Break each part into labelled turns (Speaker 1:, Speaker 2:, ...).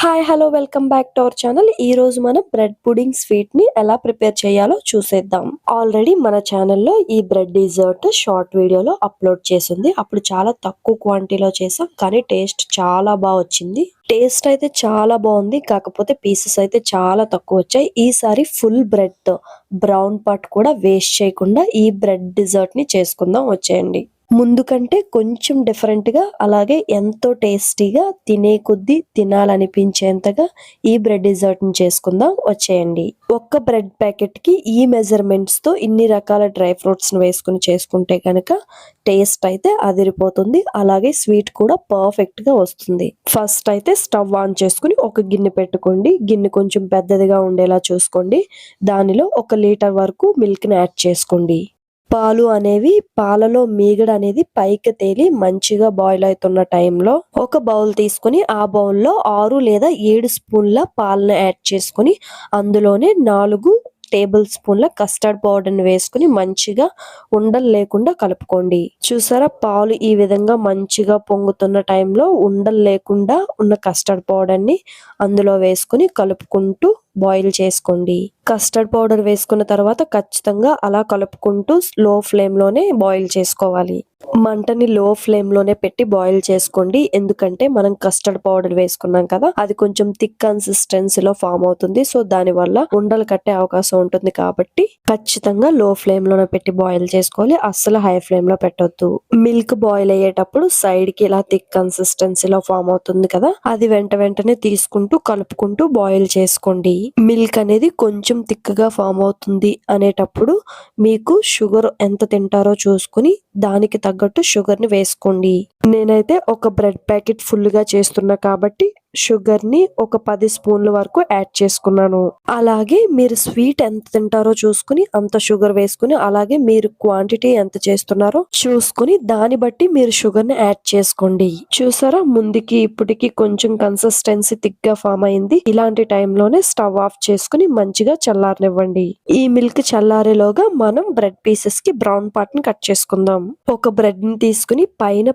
Speaker 1: Hi hello welcome back to our channel. ఈ రోజు మనం బ్రెడ్ పుడింగ్ స్వీట్ని ఎలా ప్రిపేర్ చేయాలో చూసేద్దాం. ఆల్రెడీ మన ఛానల్లో ఈ బ్రెడ్ డిజర్ట్ షార్ట్ వీడియోలో అప్లోడ్ చేసింది. అప్పుడు చాలా తక్కువ క్వాంటిటీలో చేసాం కానీ టేస్ట్ చాలా బాగా వచ్చింది. టేస్ట్ అయితే చాలా బాగుంది కాకపోతే పీసెస్ అయితే చాలా తక్కువ వచ్చాయి. ఈసారి ఫుల్ బ్రెడ్ బ్రౌన్ పార్ట్ కూడా వేస్ట్ చేయకుండా ఈ బ్రెడ్ డిజర్ట్ని చేసుకుందాం వచ్చేయండి. ముందు కంటే కొంచెం డిఫరెంట్గా అలాగే ఎంతో టేస్టీగా తినే కొద్దీ తినాలనిపించేంతగా ఈ బ్రెడ్ డిజర్ట్ని చేసుకుందాం. వచ్చేయండి. ఒక్క బ్రెడ్ ప్యాకెట్కి ఈ మెజర్మెంట్స్తో ఇన్ని రకాల డ్రై ఫ్రూట్స్ని వేసుకుని చేసుకుంటే కనుక టేస్ట్ అయితే అదిరిపోతుంది. అలాగే స్వీట్ కూడా పర్ఫెక్ట్గా వస్తుంది. ఫస్ట్ అయితే స్టవ్ ఆన్ చేసుకుని ఒక గిన్నె పెట్టుకోండి. గిన్నె కొంచెం పెద్దదిగా ఉండేలా చూసుకోండి. దానిలో ఒక లీటర్ వరకు మిల్క్ని యాడ్ చేసుకోండి. పాలు అనేవి పాలలో మీగడ అనేది పైకి తేలి మంచిగా బాయిల్ అవుతున్న టైంలో ఒక బౌల్ తీసుకుని ఆ బౌల్లో ఆరు లేదా ఏడు స్పూన్ల పాలను యాడ్ చేసుకుని అందులోనే నాలుగు టేబుల్ స్పూన్ల కస్టర్డ్ పౌడర్ని వేసుకుని మంచిగా ఉండలు లేకుండా కలుపుకోండి. చూసారా? పాలు ఈ విధంగా మంచిగా పొంగుతున్న టైంలో ఉండలు లేకుండా ఉన్న కస్టర్డ్ పౌడర్ని అందులో వేసుకుని కలుపుకుంటూ బాయిల్ చేసుకోండి. కస్టర్డ్ పౌడర్ వేసుకున్న తర్వాత ఖచ్చితంగా అలా కలుపుకుంటూ లో ఫ్లేమ్లోనే బాయిల్ చేసుకోవాలి. మంటని లో ఫ్లేమ్లోనే పెట్టి బాయిల్ చేసుకోండి. ఎందుకంటే మనం కస్టర్డ్ పౌడర్ వేసుకున్నాం కదా అది కొంచెం థిక్ కన్సిస్టెన్సీలో ఫామ్ అవుతుంది. సో దాని వల్ల ఉండలు కట్టే అవకాశం ఉంటుంది కాబట్టి ఖచ్చితంగా లో ఫ్లేమ్లోనే పెట్టి బాయిల్ చేసుకోవాలి. అస్సలు హై ఫ్లేమ్లో పెట్టొద్దు. మిల్క్ బాయిల్ అయ్యేటప్పుడు సైడ్కి ఇలా థిక్ కన్సిస్టెన్సీలో ఫామ్ అవుతుంది కదా అది వెంట వెంటనే తీసుకుంటూ కలుపుకుంటూ బాయిల్ చేసుకోండి. మిల్క్ అనేది కొంచెం తిక్కగా ఫామ్ అవుతుంది అనేటప్పుడు మీకు షుగర్ ఎంత తింటారో చూసుకుని దానికి తగ్గట్టు షుగర్ని వేసుకోండి. నేనైతే ఒక బ్రెడ్ ప్యాకెట్ ఫుల్గా చేస్తున్నా కాబట్టి షుగర్ని ఒక పది స్పూన్ల వరకు యాడ్ చేసుకున్నాను. అలాగే మీరు స్వీట్ ఎంత తింటారో చూసుకుని అంత షుగర్ వేసుకుని అలాగే మీరు క్వాంటిటీ ఎంత చేస్తున్నారో చూసుకుని దాన్ని బట్టి మీరు షుగర్ని యాడ్ చేసుకోండి. చూసారా? ముందుకి ఇప్పటికి కొంచెం కన్సిస్టెన్సీ థిక్గా ఫామ్ అయింది. ఇలాంటి టైంలోనే స్టవ్ ఆఫ్ చేసుకుని మంచిగా చల్లారనివ్వండి. ఈ మిల్క్ చల్లారేలోగా మనం బ్రెడ్ పీసెస్కి బ్రౌన్ పార్ట్ని కట్ చేసుకుందాం. ఒక బ్రెడ్ని తీసుకుని పైన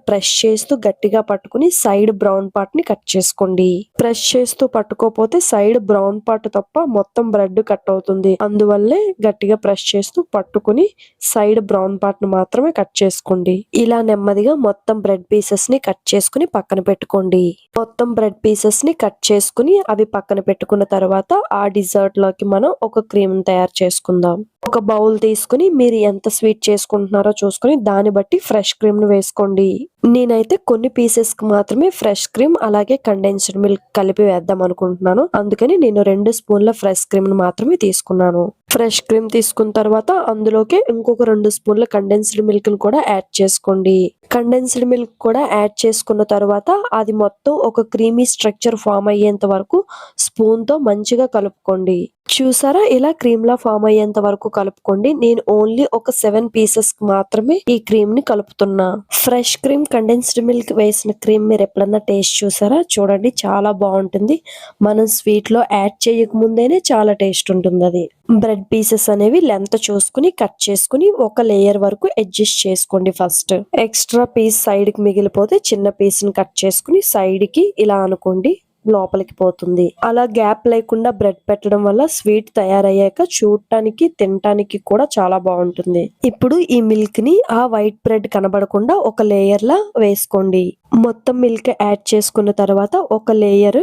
Speaker 1: చేస్తూ గట్టిగా పట్టుకుని సైడ్ బ్రౌన్ పార్ట్ని కట్ చేసుకోండి. ప్రెస్ చేస్తూ పట్టుకోపోతే సైడ్ బ్రౌన్ పార్ట్ తప్ప మొత్తం బ్రెడ్ కట్ అవుతుంది. అందువల్లే గట్టిగా ప్రెస్ చేస్తూ పట్టుకుని సైడ్ బ్రౌన్ పార్ట్ని మాత్రమే కట్ చేసుకోండి. ఇలా నెమ్మదిగా మొత్తం బ్రెడ్ పీసెస్ని కట్ చేసుకుని పక్కన పెట్టుకోండి. మొత్తం బ్రెడ్ పీసెస్ని కట్ చేసుకుని అవి పక్కన పెట్టుకున్న తర్వాత ఆ డిజర్ట్లోకి మనం ఒక క్రీమ్ తయారు చేసుకుందాం. ఒక బౌల్ తీసుకుని మీరు ఎంత స్వీట్ చేసుకుంటున్నారో చూసుకుని దాన్ని బట్టి ఫ్రెష్ క్రీమ్ను వేసుకోండి. నేనైతే కొన్ని పీసెస్కి మాత్రమే ఫ్రెష్ క్రీమ్ అలాగే కండెన్స్డ్ మిల్క్ కలిపి వేద్దాం అనుకుంటున్నాను. అందుకని నేను రెండు స్పూన్ల ఫ్రెష్ క్రీమ్ను మాత్రమే తీసుకున్నాను. ఫ్రెష్ క్రీమ్ తీసుకున్న తర్వాత అందులోకి ఇంకొక రెండు స్పూన్ల కండెన్స్డ్ మిల్క్ని కూడా యాడ్ చేసుకోండి. కండెన్స్డ్ మిల్క్ కూడా యాడ్ చేసుకున్న తర్వాత అది మొత్తం ఒక క్రీమీ స్ట్రక్చర్ ఫామ్ అయ్యేంత వరకు స్పూన్తో మంచిగా కలుపుకోండి. చూసారా? ఇలా క్రీమ్ లా ఫామ్ అయ్యేంత వరకు కలుపుకోండి. నేను ఓన్లీ ఒక సెవెన్ పీసెస్కి మాత్రమే ఈ క్రీమ్ని కలుపుతున్నా. ఫ్రెష్ క్రీమ్ కండెన్స్డ్ మిల్క్ వేసిన క్రీమ్ మీరు ఎప్పుడన్నా టేస్ట్ చూసారా? చూడండి చాలా బాగుంటుంది. మనం స్వీట్లో యాడ్ చేయక ముందేనే చాలా టేస్ట్ ఉంటుంది అది బ్రెడ్ పీసెస్ అనేవి లెంత్ చూసుకుని కట్ చేసుకుని ఒక లేయర్ వరకు అడ్జస్ట్ చేసుకోండి ఫస్ట్ ఎక్స్ట్రా పీస్ సైడ్కి మిగిలిపోతే చిన్న పీస్ని కట్ చేసుకుని సైడ్కి ఇలా అనుకోండి లోపలికి పోతుంది. అలా గ్యాప్ లేకుండా బ్రెడ్ పెట్టడం వల్ల స్వీట్ తయారయ్యాక చూడటానికి తినటానికి కూడా చాలా బాగుంటుంది. ఇప్పుడు ఈ మిల్క్ని ఆ వైట్ బ్రెడ్ కనబడకుండా ఒక లేయర్ లా వేసుకోండి. మొత్తం మిల్క్ యాడ్ చేసుకున్న తర్వాత ఒక లేయర్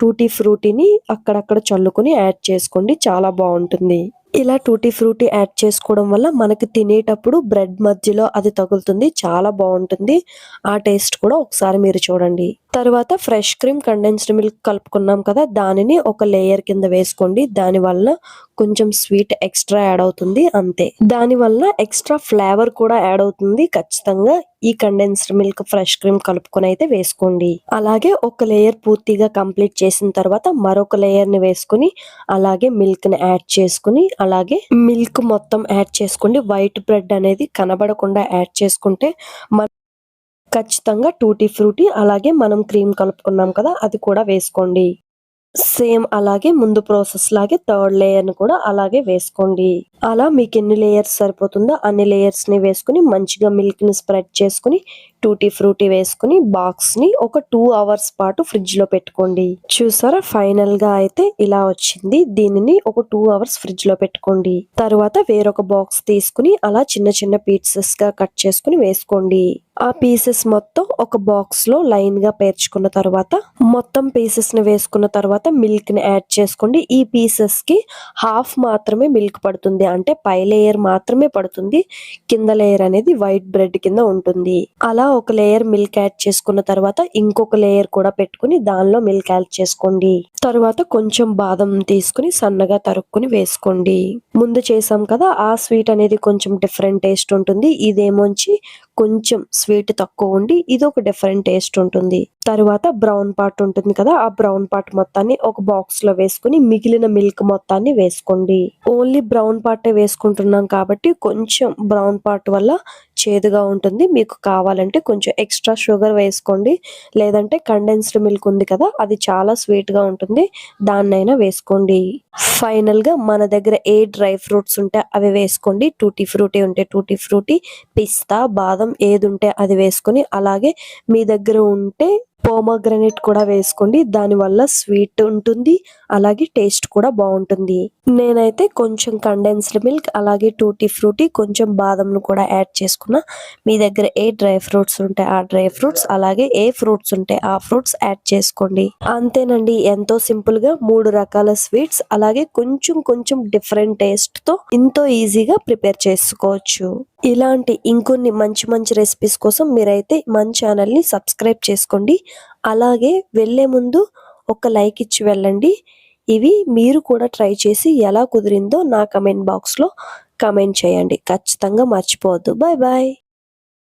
Speaker 1: టూటీ ఫ్రూటీని అక్కడక్కడ చల్లుకుని యాడ్ చేసుకోండి చాలా బాగుంటుంది. ఇలా టూటీ ఫ్రూటీ యాడ్ చేసుకోవడం వల్ల మనకి తినేటప్పుడు బ్రెడ్ మధ్యలో అది తగులుతుంది చాలా బాగుంటుంది. ఆ టేస్ట్ కూడా ఒకసారి మీరు చూడండి. తర్వాత ఫ్రెష్ క్రీమ్ కండెన్స్డ్ మిల్క్ కలుపుకున్నాం కదా దానిని ఒక లేయర్ కింద వేసుకోండి. దాని వల్ల కొంచెం స్వీట్ ఎక్స్ట్రా యాడ్ అవుతుంది అంతే. దానివల్ల ఎక్స్ట్రా ఫ్లేవర్ కూడా యాడ్ అవుతుంది. ఖచ్చితంగా ఈ కండెన్స్డ్ మిల్క్ ఫ్రెష్ క్రీమ్ కలుపుకొని అయితే వేసుకోండి. అలాగే ఒక లేయర్ పూర్తిగా కంప్లీట్ చేసిన తర్వాత మరొక లేయర్ని వేసుకుని అలాగే మిల్క్ని యాడ్ చేసుకుని అలాగే మిల్క్ మొత్తం యాడ్ చేసుకోండి. వైట్ బ్రెడ్ అనేది కనబడకుండా యాడ్ చేసుకుంటే మన ఖచ్చితంగా టూటీ ఫ్రూటీ అలాగే మనం క్రీమ్ కలుపుకున్నాం కదా అది కూడా వేసుకోండి. సేమ్ అలాగే ముందు ప్రాసెస్ లాగే థర్డ్ లేయర్ని కూడా అలాగే వేసుకోండి. అలా మీకు ఎన్ని లేయర్స్ సరిపోతుందో అన్ని లేయర్స్ని వేసుకుని మంచిగా మిల్క్ని స్ప్రెడ్ చేసుకుని టూటీ ఫ్రూటీ వేసుకుని బాక్స్ని ఒక టూ అవర్స్ పాటు ఫ్రిడ్జ్లో పెట్టుకోండి. చూసారా? ఫైనల్గా అయితే ఇలా వచ్చింది. దీనిని ఒక టూ అవర్స్ ఫ్రిడ్జ్లో పెట్టుకోండి. తర్వాత వేరొక బాక్స్ తీసుకుని అలా చిన్న చిన్న పీసెస్గా కట్ చేసుకుని వేసుకోండి. ఆ పీసెస్ మొత్తం ఒక బాక్స్లో లైన్గా పేర్చుకున్న తర్వాత మొత్తం పీసెస్ని వేసుకున్న తర్వాత మిల్క్ని యాడ్ చేసుకోండి. ఈ పీసెస్కి హాఫ్ మాత్రమే మిల్క్ పడుతుంది. అంటే పై లేయర్ మాత్రమే పడుతుంది. కింద లేయర్ అనేది వైట్ బ్రెడ్ కింద ఉంటుంది. అలా ఒక లేయర్ మిల్క్ యాడ్ చేసుకున్న తర్వాత ఇంకొక లేయర్ కూడా పెట్టుకుని దానిలో మిల్క్ యాడ్ చేసుకోండి. తర్వాత కొంచెం బాదం తీసుకుని సన్నగా తరుక్కుని వేసుకోండి. ముందు చేసాం కదా ఆ స్వీట్ అనేది కొంచెం డిఫరెంట్ టేస్ట్ ఉంటుంది. ఇదేమోంచి కొంచెం స్వీట్ తక్కువ ఉండి ఇది ఒక డిఫరెంట్ టేస్ట్ ఉంటుంది. తరువాత బ్రౌన్ పార్ట్ ఉంటుంది కదా ఆ బ్రౌన్ పార్ట్ మొత్తాన్ని ఒక బాక్స్లో వేసుకుని మిగిలిన మిల్క్ మొత్తాన్ని వేసుకోండి. ఓన్లీ బ్రౌన్ పార్టే వేసుకుంటున్నాం కాబట్టి కొంచెం బ్రౌన్ పార్ట్ వల్ల చేదుగా ఉంటుంది. మీకు కావాలంటే కొంచెం ఎక్స్ట్రా షుగర్ వేసుకోండి. లేదంటే కండెన్స్డ్ మిల్క్ ఉంది కదా అది చాలా స్వీట్గా ఉంటుంది. దాన్నైనా వేసుకోండి. ఫైనల్గా మన దగ్గర ఏ డ్రై ఫ్రూట్స్ ఉంటే అవి వేసుకోండి. టూటీ ఫ్రూటీ ఉంటే టూటీ ఫ్రూటీ పిస్తా బాదం ఏది ఉంటే అది వేసుకొని అలాగే మీ దగ్గర ఉంటే పోమోగ్రనేట్ కూడా వేసుకోండి. దానివల్ల స్వీట్ ఉంటుంది. అలాగే టేస్ట్ కూడా బాగుంటుంది. నేనైతే కొంచెం కండెన్స్డ్ మిల్క్ అలాగే టూటీ ఫ్రూటీ కొంచెం బాదంను కూడా యాడ్ చేసుకున్నా. మీ దగ్గర ఏ డ్రై ఫ్రూట్స్ ఉంటే ఆ డ్రై ఫ్రూట్స్ అలాగే ఏ ఫ్రూట్స్ ఉంటే ఆ ఫ్రూట్స్ యాడ్ చేసుకోండి. అంతేనండి. ఎంతో సింపుల్గా మూడు రకాల స్వీట్స్ అలాగే కొంచెం కొంచెం డిఫరెంట్ టేస్ట్తో ఎంతో ఈజీగా ప్రిపేర్ చేసుకోవచ్చు. ఇలాంటి ఇంకొన్ని మంచి మంచి రెసిపీస్ కోసం మీరైతే మన ఛానల్ని సబ్స్క్రైబ్ చేసుకోండి. అలాగే వెళ్ళే ముందు ఒక లైక్ ఇచ్చి వెళ్ళండి. ఇవి మీరు కూడా ట్రై చేసి ఎలా కుదిరిందో నా కమెంట్ బాక్స్లో కమెంట్ చేయండి. ఖచ్చితంగా మర్చిపోవద్దు. Bye bye